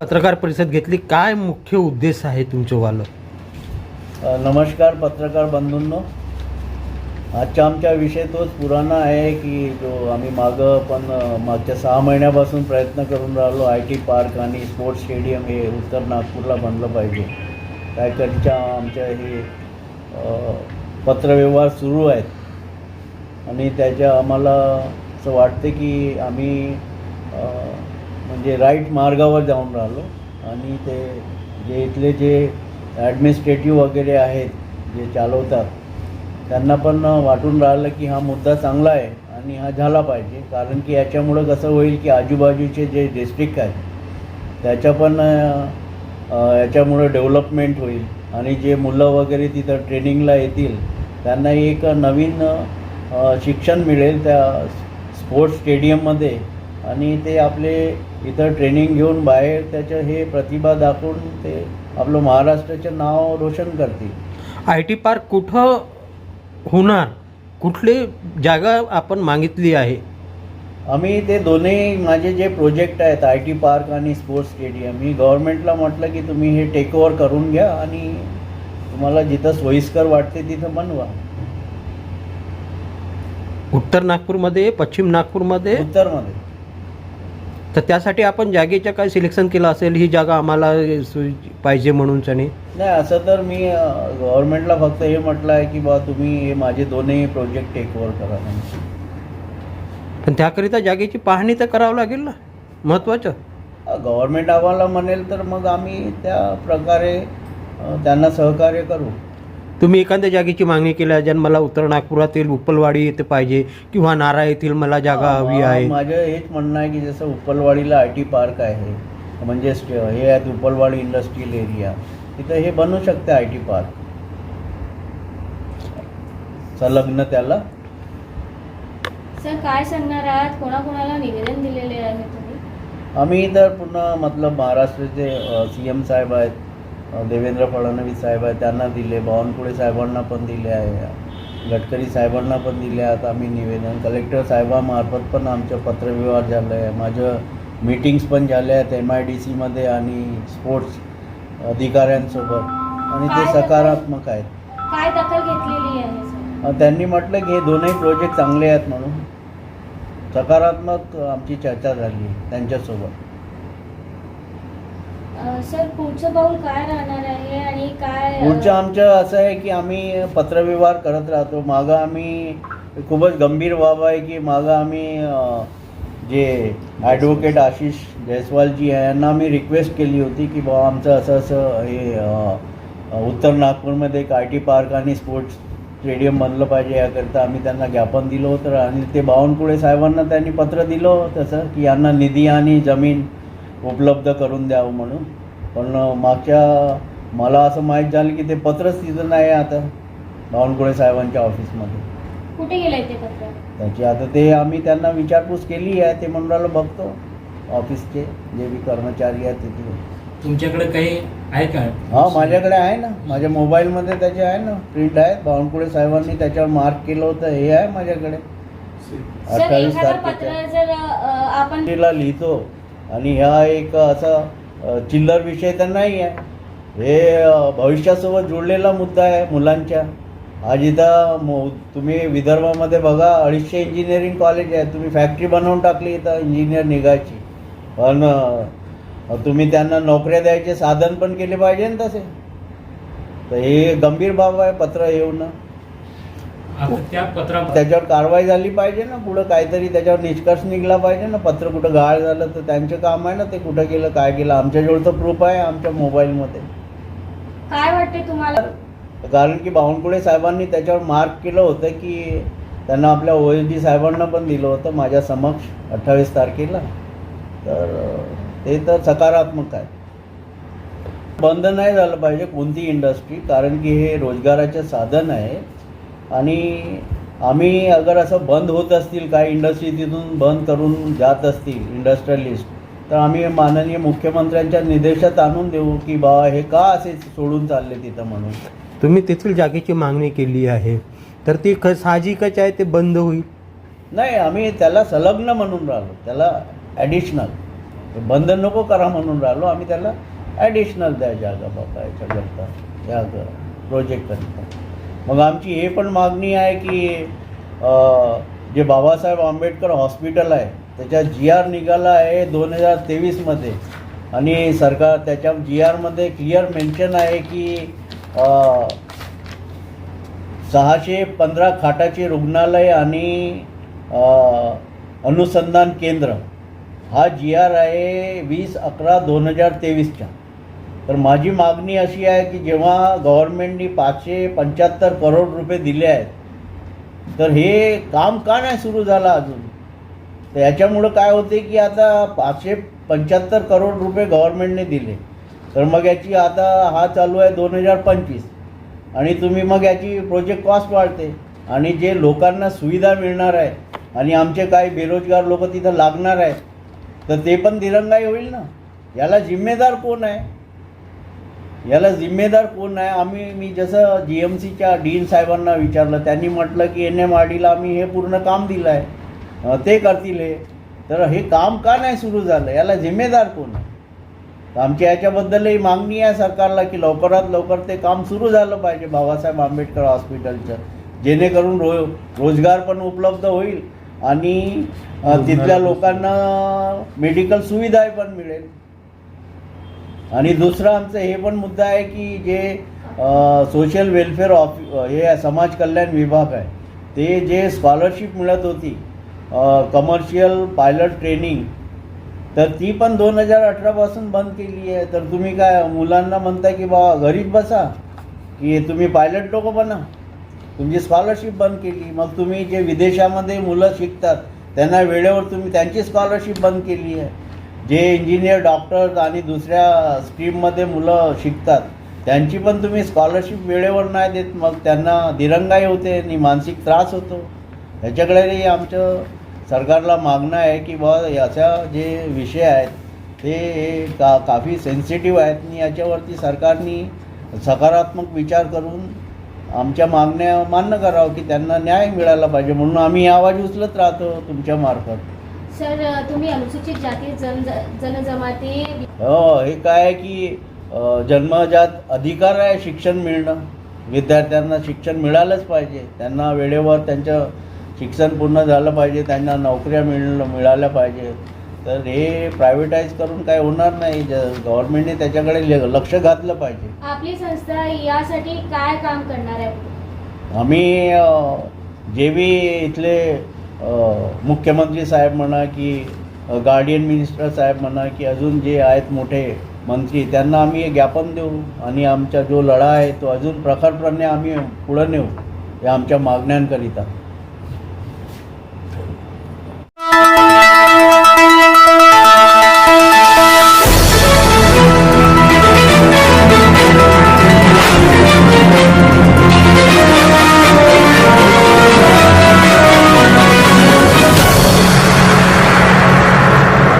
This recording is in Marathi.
पत्रकार परिषद घेतली. काय मुख्य उद्देश आहे तुमचं वालं? नमस्कार पत्रकार बंधूंनो. आजच्या आमच्या विषय तोच पुराणा आहे की जो आम्ही मागं पण मागच्या सहा महिन्यापासून प्रयत्न करून राहिलो. आय टी पार्क आणि स्पोर्ट्स स्टेडियम हे उत्तर नागपूरला बनलं पाहिजे. त्याकडच्या आमच्या हे पत्रव्यवहार सुरू आहेत. आणि त्याच्या आम्हाला असं वाटते की आम्ही म्हणजे राईट मार्गावर जाऊन राहिलो. आणि ते जे इथले जे ॲडमिनिस्ट्रेटिव्ह वगैरे आहेत जे चालवतात त्यांना पण वाटून राहिलं की हा मुद्दा चांगला आहे आणि हा झाला पाहिजे. कारण की याच्यामुळं कसं होईल की आजूबाजूचे जे डिस्ट्रिक्ट आहेत त्याच्या पण याच्यामुळं डेव्हलपमेंट होईल. आणि जे मुलं वगैरे तिथं ट्रेनिंगला येतील त्यांना एक नवीन शिक्षण मिळेल त्या स्पोर्ट्स स्टेडियममध्ये आणि ते आपले इथं ट्रेनिंग घेऊन बाहेर त्याचं हे प्रतिभा दाखवून ते आपलं महाराष्ट्राचं नाव रोशन करतील. आय टी पार्क कुठं होणार. कुठली जागा आपण मागितली आहे? आम्ही ते दोन्ही माझे जे प्रोजेक्ट आहेत आय टी पार्क आणि स्पोर्ट्स स्टेडियम मी गव्हर्नमेंटला म्हटलं की तुम्ही हे टेक ओव्हर करून घ्या आणि तुम्हाला जिथं सोयीस्कर वाटते तिथं बनवा. उत्तर नागपूरमध्ये पश्चिम नागपूरमध्ये? उत्तरमध्ये. तर त्यासाठी आपण जागेचं काय सिलेक्शन केलं असेल ही जागा आम्हाला सु- पाहिजे म्हणून सनी. नाही असं तर मी गव्हर्नमेंटला फक्त हे म्हटलं आहे की बा तुम्ही हे माझे दोन्ही प्रोजेक्ट टेक ओव्हर करा म्हणून. पण त्याकरिता जागेची पाहणी तर करावं लागेल ना महत्त्वाचं गव्हर्नमेंट आम्हाला म्हणेल तर मग आम्ही त्या प्रकारे अ, त्यांना सहकार्य करू. तुम्ही एखाद्या जागेची मागणी केली ज्यानं मला उत्तर नागपुरातील उपलवाडी येथे पाहिजे किंवा नारा येथील मला जागा हवी आहे? माझं हेच म्हणणं आहे की जसं उपलवाडीला आय टी पार्क आहे म्हणजे हे आहेत उपलवाडी इंडस्ट्रियल एरिया तिथं हे बनू शकते आय टी पार्क. संलग्न त्याला. सर काय सांगणार आहात? कोणाकोणाला निवेदन दिलेले आहे तुम्ही? आम्ही तर पुन्हा मतलब महाराष्ट्राचे सी एम साहेब आहेत देवेंद्र फडणवीस साहेब आहेत त्यांना दिले बावनकुळे साहेबांना पण दिले आहे गडकरी साहेबांना पण दिले आहेत आम्ही निवेदन. कलेक्टर साहेबामार्फत पण आमचं पत्रव्यवहार झालं आहे माझं मीटिंग्स पण झाल्या आहेत एम आय डी सीमध्ये आणि स्पोर्ट्स अधिकाऱ्यांसोबत. आणि ते सकारात्मक आहेत. काय दखल घेतलेली आहे त्यांनी म्हटलं की हे दोनही प्रोजेक्ट चांगले आहेत म्हणून. सकारात्मक आमची चर्चा झाली त्यांच्यासोबत. सर पुढचं पाऊल काय राहणार आहे आणि काय पुढचं आमचं असं आहे की आम्ही पत्रव्यवहार करत राहतो. मागं आम्ही खूपच गंभीर बाब आहे की मागं आम्ही अ, जे ॲडव्होकेट आशिष जयस्वालजी आहे यांना आम्ही रिक्वेस्ट केली होती की बाबा आमचं असं असं हे अ, उत्तर नागपूरमध्ये एक आय टी पार्क आणि स्पोर्ट्स स्टेडियम बनलं पाहिजे याकरिता आम्ही त्यांना ज्ञापन दिलं होतं. आणि ते बावनकुळे साहेबांना त्यांनी पत्र दिलं तसं की यांना निधी आणि जमीन उपलब्ध करून द्यावं म्हणून. पण मागच्या मला असं माहीत झालं की ते पत्रच तिथं नाही आहे आता बावनकुळे साहेबांच्या ऑफिसमध्ये कुठे गेलंय ते पत्र? त्याची आता ते आम्ही त्यांना विचारपूस केली आहे ते म्हणून राहिलं बघतो. ऑफिसचे जे बी कर्मचारी आहेत तिथे. तुमच्याकडे काही आहे का? हा माझ्याकडे आहे ना. माझ्या मोबाईलमध्ये त्याचे आहे ना प्रिंट आहेत. बावनकुळे साहेबांनी त्याच्यावर मार्क केलं होतं हे आहे माझ्याकडे. सर अठ्ठावीस एखादं तारखेच्या. पत्र जर अ, आपण ला लिहितो. आणि ह्या एक असा चिल्लर विषय तर नाही आहे. हे भविष्यासोबत जोडलेला मुद्दा आहे मुलांच्या. आज इथं मो तुम्ही विदर्भामध्ये बघा अडीचशे इंजिनिअरिंग कॉलेज आहे तुम्ही फॅक्टरी बनवून टाकली इथं इंजिनियर निघायची. पण तुम्ही त्यांना नोकऱ्या द्यायचे साधन पण केले पाहिजे ना तसे. तर हे गंभीर बाब आहे पत्र येऊन. त्या त्याच्यावर कारवाई झाली पाहिजे ना पुढं काहीतरी त्याच्यावर निष्कर्ष निघला पाहिजे ना. पत्र कुठं गाळ झालं तर त्यांचं काम आहे ना ते कुठं गेलं काय केलं आमच्याजवळ तर प्रूफ आहे आमच्या मोबाईलमध्ये. काय वाटते तुम्हाला? कारण की बावनकुळे साहेबांनी त्याच्यावर मार्क केलं होतं की त्यांना आपल्या ओ एस डी साहेबांना पण दिलं होतं माझ्या समक्ष अठ्ठावीस तारखेला. तर ते तर सकारात्मक आहे. बंद नाही झालं पाहिजे कोणती इंडस्ट्री कारण की हे रोजगाराचे साधन आहे. आणि आम्ही अगर असं बंद होत असतील काही इंडस्ट्री तिथून बंद करून जात असतील इंडस्ट्रियलिस्ट तर आम्ही माननीय मुख्यमंत्र्यांच्या निर्देशात आणून देऊ की बा हे का असे सोडून चालले तिथं म्हणून. तुम्ही तेथील जागेची मागणी केली आहे तर ती ख साहजिकच आहे ते बंद होईल? नाही आम्ही त्याला संलग्न म्हणून राहिलो त्याला ॲडिशनल बंद नको करा म्हणून राहिलो आम्ही त्याला ॲडिशनल द्या जागा बाबा याच्याकरता या प्रोजेक्टकरिता मग आमची हे पण मागणी आहे की जे बाबासाहेब आंबेडकर हॉस्पिटल आहे त्याच्या जी आर निघाला आहे दोन हजार तेवीसमध्ये आणि सरकार त्याच्या जी आरमध्ये क्लिअर मेन्शन आहे की सहाशे पंधरा खाटाचे रुग्णालय आणि अनुसंधान केंद्र. हा जी आर आहे वीस अकरा दोन हजार तेवीसच्या. तर माझी मागणी अशी आहे की जेव्हा गव्हर्नमेंटनी पाचशे पंच्याहत्तर करोड रुपये दिले आहेत तर हे काम का नाही सुरू झालं अजून? तर याच्यामुळं काय होते की आता पाचशे पंच्याहत्तर करोड रुपये गव्हर्नमेंटने दिले. तर मग याची आता हा चालू आहे दोन हजार पंचवीस. आणि तुम्ही मग याची प्रोजेक्ट कॉस्ट वाढते. आणि जे लोकांना सुविधा मिळणार आहे आणि आमचे काही बेरोजगार लोक तिथं लागणार आहेत तर ते पण दिरंगाई होईल ना? याला जिम्मेदार कोण आहे? याला जिम्मेदार कोण आहे आम्ही मी जसं जी एम सीच्या डीन साहेबांना विचारलं त्यांनी म्हटलं की एन एम आर डीला आम्ही हे पूर्ण काम दिलं आहे ते करतील हे. तर हे काम का नाही सुरू झालं? याला जिम्मेदार कोण आहे? तर आमची याच्याबद्दलही मागणी आहे सरकारला की लवकरात लवकर ते काम सुरू झालं पाहिजे बाबासाहेब आंबेडकर हॉस्पिटलचं. जेणेकरून रो रोजगार पण उपलब्ध होईल आणि तिथल्या लोकांना मेडिकल सुविधाही पण मिळेल. आणि दुसरं आमचं हे पण मुद्दा आहे की जे सोशल वेलफेअर ऑफ हे आहे, समाज कल्याण विभाग आहे ते जे स्कॉलरशिप मिळत होती कमर्शियल पायलट ट्रेनिंग तर ती पण दोन हजार अठरापासून बंद केली आहे. तर तुम्ही काय मुलांना म्हणताय की बा घरीच बसा की तुम्ही पायलट लोक बना. तुमची स्कॉलरशिप बंद केली. मग तुम्ही जे विदेशामध्ये मुलं शिकतात त्यांना वेळेवर तुम्ही त्यांची स्कॉलरशिप बंद केली आहे. जे इंजिनियर डॉक्टर आणि दुसऱ्या स्ट्रीममध्ये मुलं शिकतात त्यांची पण तुम्ही स्कॉलरशिप वेळेवर नाही देत मग त्यांना दिरंगाई होते आणि मानसिक त्रास होतो. ह्याच्याकडेही आमचं सरकारला मागणं आहे की बा याचा जे विषय आहेत ते का काफी सेन्सिटिव्ह आहेत आणि याच्यावरती सरकारने सकारात्मक विचार करून आमच्या मागण्या मान्य करावं की त्यांना न्याय मिळाला पाहिजे म्हणून आम्ही आवाज उचलत राहतो तुमच्या मार्फत. सर तुम्ही अनुसूचित जाती जन जनजमाती हो हे काय आहे की जन्मजात अधिकार आहे शिक्षण मिळणं. विद्यार्थ्यांना शिक्षण मिळालंच पाहिजे. त्यांना वेळेवर त्यांचं शिक्षण पूर्ण झालं पाहिजे. त्यांना नोकऱ्या मिळणं मिळाल्या पाहिजे. तर हे प्रायव्हेटाईज करून काय होणार नाही. ज गव्हर्नमेंटने त्याच्याकडे ल- लक्ष घातलं पाहिजे. आपली संस्था यासाठी काय काम करणार आहे? आम्ही जे बी इथले मुख्यमंत्री साहेब म्हणा की गार्डियन मिनिस्टर साहेब म्हणा की अजून जे आहेत मोठे मंत्री त्यांना आम्ही हे ज्ञापन देऊ आणि आमचा जो लढा आहे तो अजून प्रखरपणे आम्ही पुढं नेऊ या आमच्या मागण्यांकरिता.